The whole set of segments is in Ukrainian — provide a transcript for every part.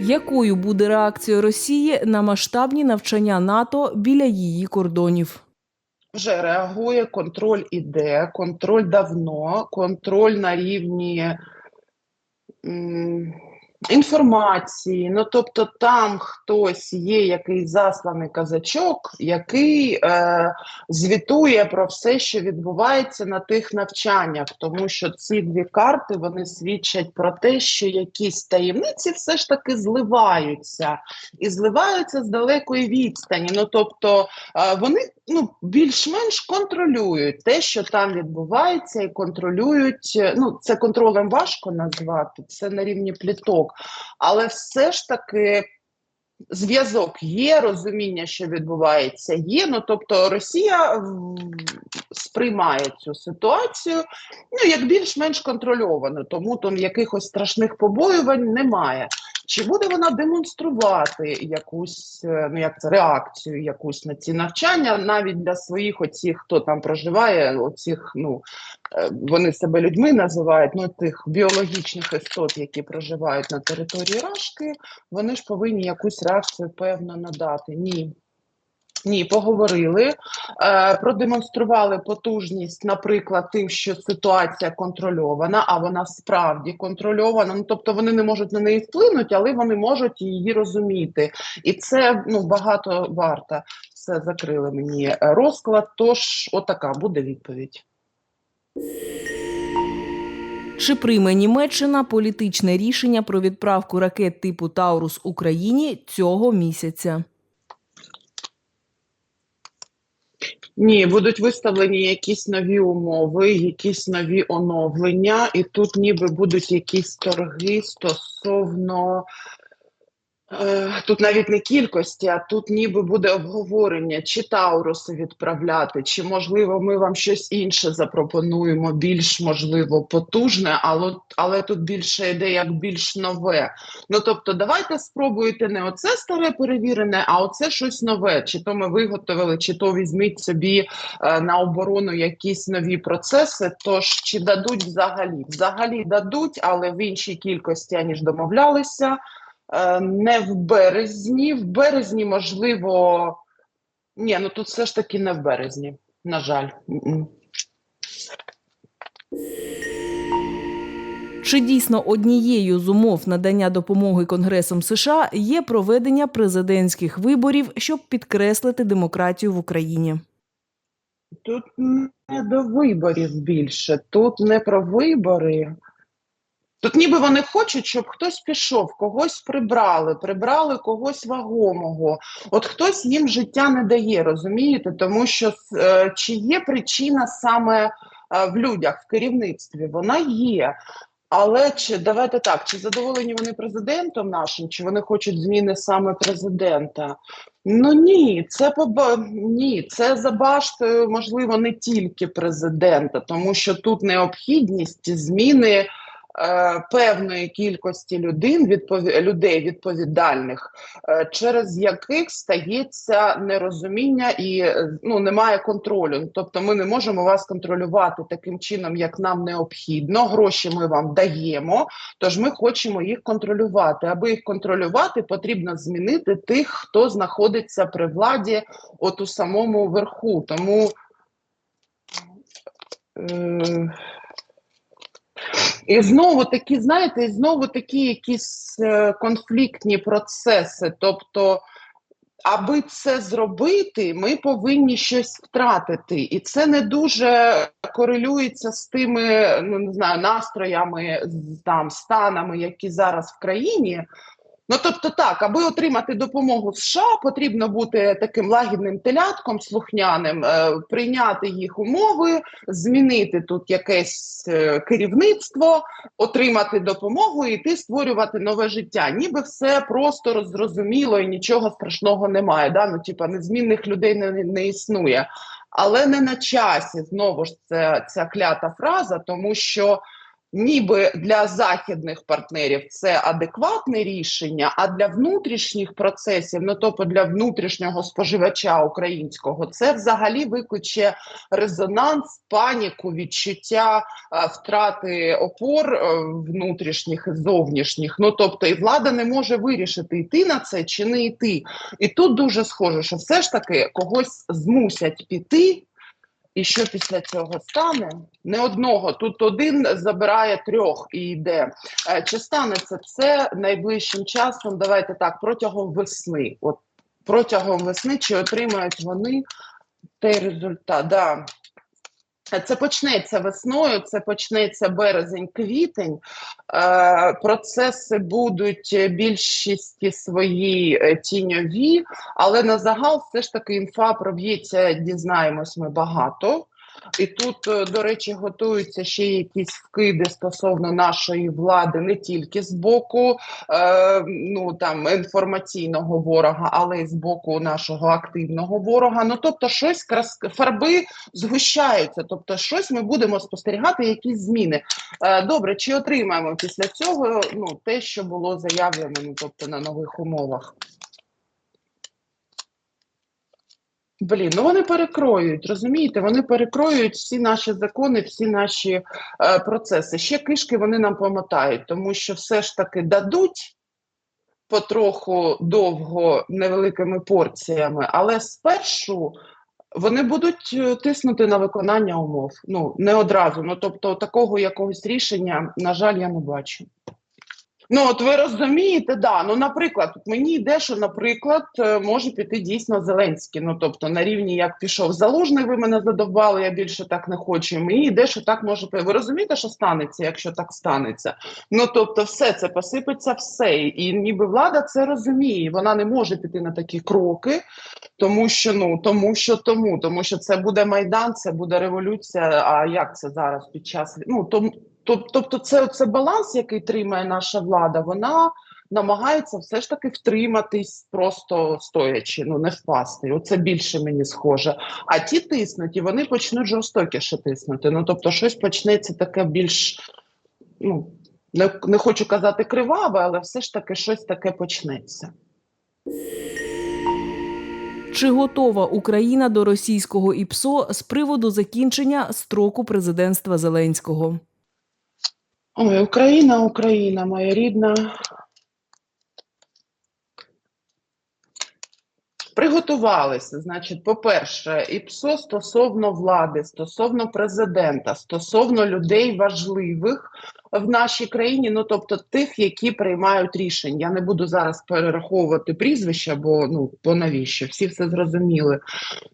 Якою буде реакція Росії на масштабні навчання НАТО біля її кордонів? вже реагує, контроль іде, контроль давно, контроль на рівні інформації. Ну, тобто там хтось є, який засланий казачок, який е, звітує про все, що відбувається на тих навчаннях, тому що ці дві карти вони свідчать про те, що якісь таємниці все ж таки зливаються і зливаються з далекої відстані. Ну тобто е, вони ну, більш-менш контролюють те, що там відбувається, і контролюють. е, Ну, це контролем важко назвати, це на рівні пліток, але все ж таки. Зв'язок є, розуміння, що відбувається, є. Ну тобто Росія сприймає цю ситуацію ну як більш-менш контрольовано, тому там якихось страшних побоювань немає. Чи буде вона демонструвати якусь е, ну як це реакцію якусь на ці навчання, навіть для своїх оцих, хто там проживає, оцих, ну е, вони себе людьми називають, ну тих біологічних істот, які проживають на території Рашки, вони ж повинні якусь реакцію певно надати. Ні. Ні, поговорили, е, продемонстрували потужність, наприклад, тим, що ситуація контрольована, а вона справді контрольована. Ну тобто вони не можуть на неї вплинути, але вони можуть її розуміти. І це ну багато варто. Все закрили мені розклад. Тож, отака буде відповідь. Чи прийме Німеччина політичне рішення про відправку ракет типу Таурус Україні цього місяця? Ні, будуть виставлені якісь нові умови, якісь нові оновлення, і тут ніби будуть якісь торги стосовно. Е, Тут навіть не кількості, а тут ніби буде обговорення, чи Тауруси відправляти, чи можливо ми вам щось інше запропонуємо, більш можливо потужне, але, але тут більше йде як більш нове. Ну тобто, давайте спробуйте не оце старе перевірене, а оце щось нове. Чи то ми виготовили, чи то візьміть собі е, на оборону якісь нові процеси. Тож чи дадуть взагалі? Взагалі дадуть, але в іншій кількості аніж домовлялися. Е, Не в березні. В березні, можливо, ні, ну тут все ж таки не в березні. На жаль. Чи дійсно однією з умов надання допомоги Конгресом США є проведення президентських виборів, щоб підкреслити демократію в Україні? Тут не до виборів більше, тут не про вибори. Тут ніби вони хочуть, щоб хтось пішов, когось прибрали, прибрали когось вагомого. От хтось їм життя не дає, розумієте? Тому що е, чи є причина саме е, в людях, в керівництві? Вона є. Але чи давайте так, чи задоволені вони президентом нашим, чи вони хочуть зміни саме президента? Ну ні, це поба... ні, це за баштою, можливо, не тільки президента, тому що тут необхідність зміни е, певної кількості людей, відпові... людей відповідальних, е, через яких стається нерозуміння і ну, немає контролю. Тобто ми не можемо вас контролювати таким чином, як нам необхідно. Гроші ми вам даємо, тож ми хочемо їх контролювати. Аби їх контролювати, потрібно змінити тих, хто знаходиться при владі, от у самому верху. Тому. Е... І знову такі, знаєте, і знову такі якісь е, конфліктні процеси. Тобто, аби це зробити, ми повинні щось втратити. І це не дуже корелюється з тими, ну не знаю, настроями, там, станами, які зараз в країні. Ну, тобто, так, аби отримати допомогу США, потрібно бути таким лагідним телятком, слухняним, е, прийняти їх умови, змінити тут якесь е, керівництво, отримати допомогу і йти створювати нове життя. Ніби все просто роз- зрозуміло і нічого страшного немає. Да? Ну, типа, незмінних людей не, не існує. Але не на часі знову ж це ця клята фраза, тому що ніби для західних партнерів це адекватне рішення, а для внутрішніх процесів, ну тобто для внутрішнього споживача українського, це взагалі викличе резонанс, паніку, відчуття е, втрати опор е, внутрішніх і зовнішніх. Ну тобто, і влада не може вирішити, йти на це чи не йти. І тут дуже схоже, що все ж таки когось змусять піти. І що після цього стане? Не одного. Тут один забирає трьох і йде. Е, Чи станеться це найближчим часом? Давайте так, протягом весни. От протягом весни чи отримають вони той результат? Да. Це почнеться весною, це почнеться березень-квітень. Е, процеси будуть більшісті свої е, тіньові, але на загал все ж таки інфа проб'ється, дізнаємось ми багато. І тут, е, до речі, готуються ще якісь вкиди стосовно нашої влади не тільки з боку е, ну там інформаційного ворога, але й з боку нашого активного ворога. Ну тобто, щось крас... фарби згущаються. Тобто, щось ми будемо спостерігати, якісь зміни. Е, добре, чи отримаємо після цього ну те, що було заявлено, ну тобто на нових умовах? Блін, ну вони перекроюють, розумієте? Вони перекроюють всі наші закони, всі наші е, процеси. Ще кишки вони нам помотають, тому що все ж таки дадуть потроху довго невеликими порціями, але спершу вони будуть е, тиснути на виконання умов. Ну не одразу. Ну тобто, такого якогось рішення, на жаль, я не бачу. Ну, от ви розумієте, да. Ну, наприклад, мені йде, що, наприклад, е, може піти дійсно Зеленський. Ну, тобто, на рівні як пішов Залужний, ви мене задовбали, я більше так не хочу. Мені йде, що так може Ви розумієте, що станеться, якщо так станеться? Ну тобто, все це посипеться все. І ніби влада це розуміє. Вона не може піти на такі кроки, тому що ну тому, що тому, тому що це буде майдан, це буде революція. А як це зараз під час ну тому. Тоб- Тобто, це, це баланс, який тримає наша влада, вона намагається все ж таки втриматись, просто стоячи, ну не впасти. Оце більше мені схоже. А ті тиснуть, і вони почнуть жорстокіше тиснути. Ну тобто, щось почнеться таке більш, ну не, не хочу казати криваве, але все ж таки щось таке почнеться. Чи готова Україна до російського ІПСО з приводу закінчення строку президентства Зеленського? Ой, Україна, Україна, моя рідна. Приготувалися. Значить, по-перше, ІПСО стосовно влади, стосовно президента, стосовно людей важливих в нашій країні, ну тобто тих, які приймають рішення. Я не буду зараз перераховувати прізвища, бо ну бо навіщо? Всі все зрозуміли.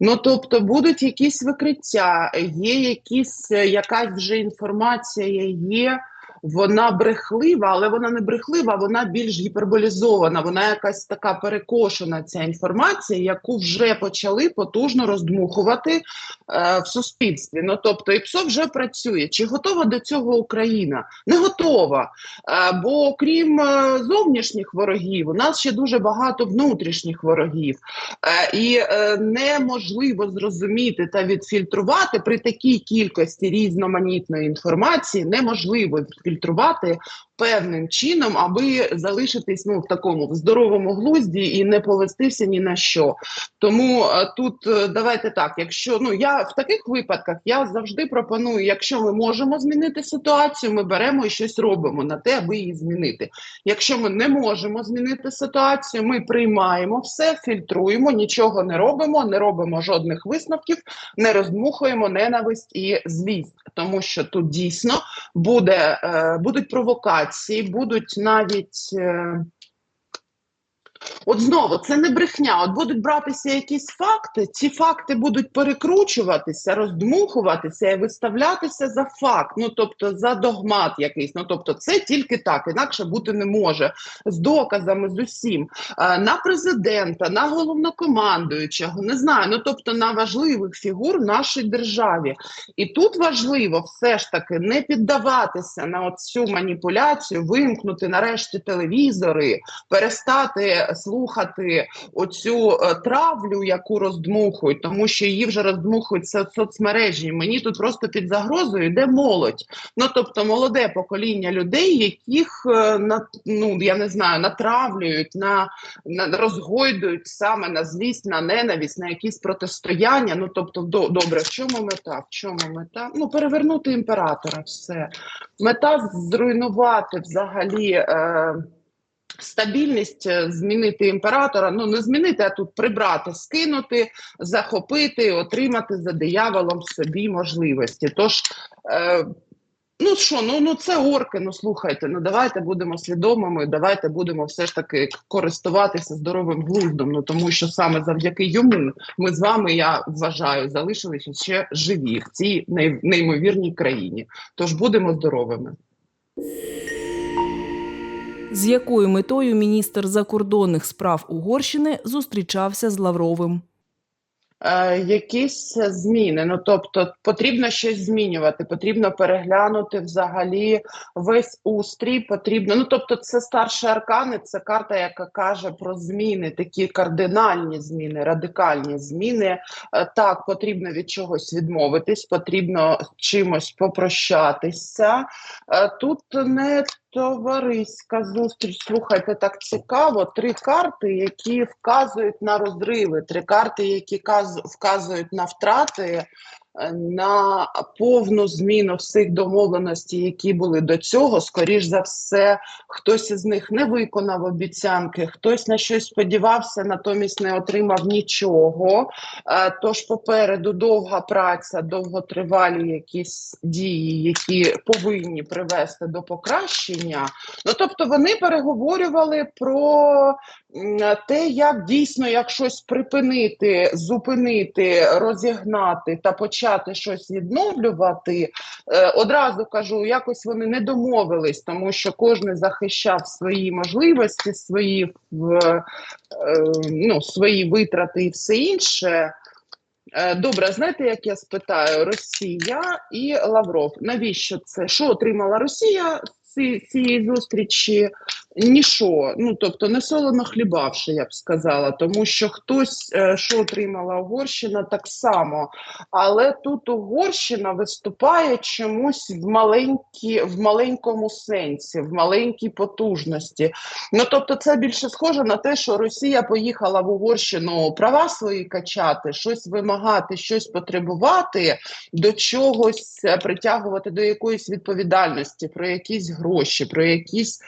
Ну тобто будуть якісь викриття, є якісь е, якась вже інформація є. Вона брехлива, але вона не брехлива, вона більш гіперболізована. Вона якась така перекошена ця інформація, яку вже почали потужно роздмухувати е, в суспільстві. Ну тобто, ІПСО вже працює. Чи готова до цього Україна? Не готова. Е, бо крім е, зовнішніх ворогів, у нас ще дуже багато внутрішніх ворогів. Е, і е, неможливо зрозуміти та відфільтрувати при такій кількості різноманітної інформації, неможливо відфільтрувати певним чином, аби залишитись ну в такому в здоровому глузді і не повестися ні на що. Тому е, тут е, давайте так. Якщо ну я в таких випадках я завжди пропоную, якщо ми можемо змінити ситуацію, ми беремо і щось робимо на те, аби її змінити. Якщо ми не можемо змінити ситуацію, ми приймаємо все, фільтруємо, нічого не робимо, не робимо жодних висновків, не роздмухуємо ненависть і злість, тому що тут дійсно буде, е, будуть провокації, будуть навіть. Е, От знову це не брехня. От будуть братися якісь факти, ці факти будуть перекручуватися, роздмухуватися і виставлятися за факт, ну тобто за догмат якийсь. Ну тобто, це тільки так, інакше бути не може з доказами, з усім Е, на президента, на головнокомандуючого, не знаю. Ну тобто на важливих фігур нашій державі. І тут важливо все ж таки не піддаватися на цю маніпуляцію, вимкнути нарешті телевізори, перестати слухати оцю е, травлю, яку роздмухують, тому що її вже роздмухують со- соцмережі. Мені тут просто під загрозою йде молодь. Ну тобто молоде покоління людей, яких е, на ну я не знаю, натравлюють на, на розгойдують саме на злість, на ненависть, на якісь протистояння. Ну тобто, до, добре, в чому мета? В чому мета? Ну перевернути імператора. Все мета зруйнувати взагалі. Е, Стабільність е, змінити імператора, ну не змінити, а тут прибрати, скинути, захопити, отримати за дияволом собі можливості. Тож, е, ну що, ну, ну це орки, ну слухайте, ну давайте будемо свідомими, давайте будемо все ж таки користуватися здоровим глуздом. Ну тому що саме завдяки йому ми з вами, я вважаю, залишилися ще живі в цій неймовірній країні. Тож будемо здоровими. З якою метою міністр закордонних справ Угорщини зустрічався з Лавровим? Е, якісь зміни. Ну тобто потрібно щось змінювати, потрібно переглянути взагалі весь устрій. Потрібно, ну тобто, це старші аркани, це карта, яка каже про зміни, такі кардинальні зміни, радикальні зміни. Е, так, потрібно від чогось відмовитись, потрібно чимось попрощатися. Е, тут не Товариська зустріч. Слухайте, так цікаво. Три карти, які вказують на розриви, три карти, які каз- вказують на втрати, на повну зміну всіх домовленостей, які були до цього. Скоріш за все, хтось із них не виконав обіцянки, хтось на щось сподівався, натомість не отримав нічого. Е, Тож попереду довга праця, довготривалі якісь дії, які повинні привести до покращення. Ну тобто вони переговорювали про те, як дійсно як щось припинити, зупинити, розігнати та почати щось відновлювати. Е, Одразу кажу, якось вони не домовились, тому що кожен захищав свої можливості, свої е, ну, свої витрати і все інше. Е, Добре, знаєте, як я спитаю, Росія і Лавров, навіщо це? Що отримала Росія з цієї зустрічі? Ніщо, ну тобто не солоно хлібавши, я б сказала, тому що хтось, е, що отримала Угорщина, так само. Але тут Угорщина виступає чомусь в маленькі, в маленькому сенсі, в маленькій потужності. Ну тобто, це більше схоже на те, що Росія поїхала в Угорщину права свої качати, щось вимагати, щось потребувати, до чогось е, притягувати до якоїсь відповідальності, про якісь гроші, про якісь.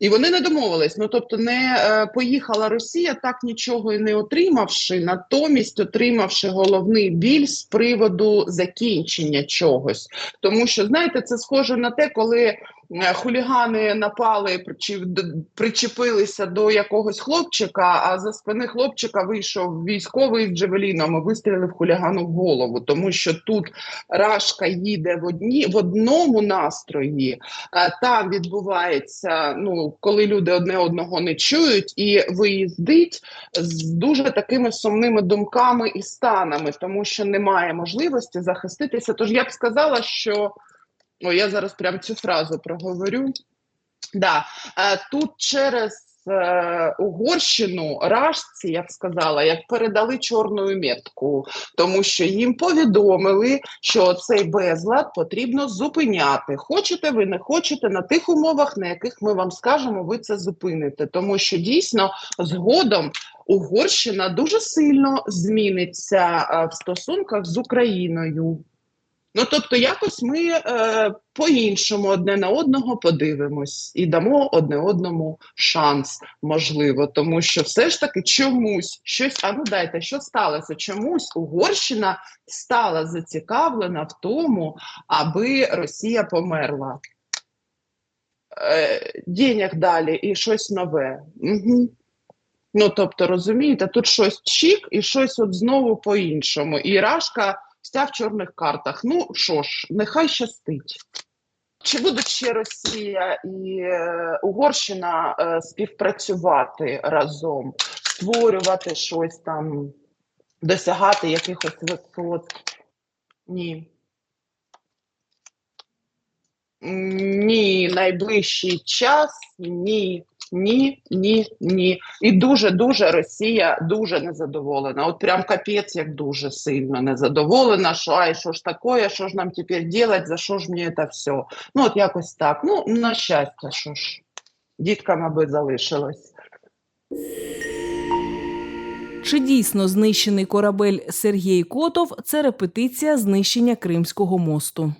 І вони не домовились. Ну тобто, не е, поїхала Росія, так нічого і не отримавши, натомість отримавши головний біль з приводу закінчення чогось. Тому що знаєте, це схоже на те, коли хулігани напали чи причепилися до якогось хлопчика, а за спини хлопчика вийшов військовий з джевеліном і вистрілив хулігану в голову, тому що тут рашка їде в одні в одному настрої. Е, Там відбувається, ну коли люди одне одного не чують, і виїздить з дуже такими сумними думками і станами, тому що немає можливості захиститися. Тож я б сказала, що о, я зараз прям цю фразу проговорю. Да, е, тут через е, Угорщину рашці, я б сказала, як передали чорну метку, тому що їм повідомили, що цей безлад потрібно зупиняти. Хочете ви, не хочете на тих умовах, на яких ми вам скажемо, ви це зупините. Тому що дійсно згодом Угорщина дуже сильно зміниться е, в стосунках з Україною. Ну, тобто, якось ми е, по-іншому одне на одного подивимось і дамо одне одному шанс, можливо, тому що все ж таки чомусь щось, а ну дайте, що сталося? Чомусь Угорщина стала зацікавлена в тому, аби Росія померла. Е, денег далі і щось нове. Угу. Ну, тобто, розумієте, тут щось чік і щось от знову по-іншому. І Рашка вся в чорних картах. Ну що ж, нехай щастить. Чи будуть ще Росія і е, Угорщина е, співпрацювати разом, створювати щось там, досягати якихось висот? Ні. Ні, найближчий час ні. Ні, ні, ні. І дуже дуже Росія дуже незадоволена. От прям капець, як дуже сильно незадоволена. Що ай, що ж таке, що ж нам тепер робити, за що ж мені це все? Ну, от якось так. Ну, на щастя, що ж, діткам аби залишилось. Чи дійсно знищений корабель Сергій Котов це репетиція знищення Кримського мосту?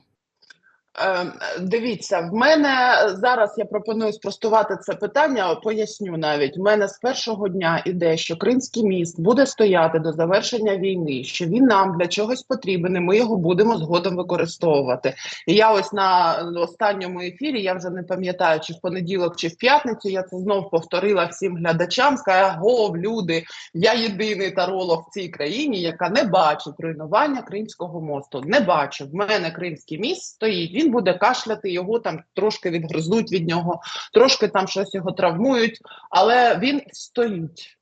Е, Дивіться, в мене зараз я пропоную спростувати це питання. Поясню навіть. В мене з першого дня іде, що Кримський міст буде стояти до завершення війни, що він нам для чогось потрібен, і ми його будемо згодом використовувати. І я ось на останньому ефірі, я вже не пам'ятаю, чи в понеділок, чи в п'ятницю. Я це знов повторила всім глядачам. Сказала, гов, люди, я єдиний таролог в цій країні, яка не бачить руйнування Кримського мосту. Не бачу. В мене Кримський міст стоїть. Буде кашляти, його там трошки відгризуть від нього, трошки там щось його травмують, але він стоїть.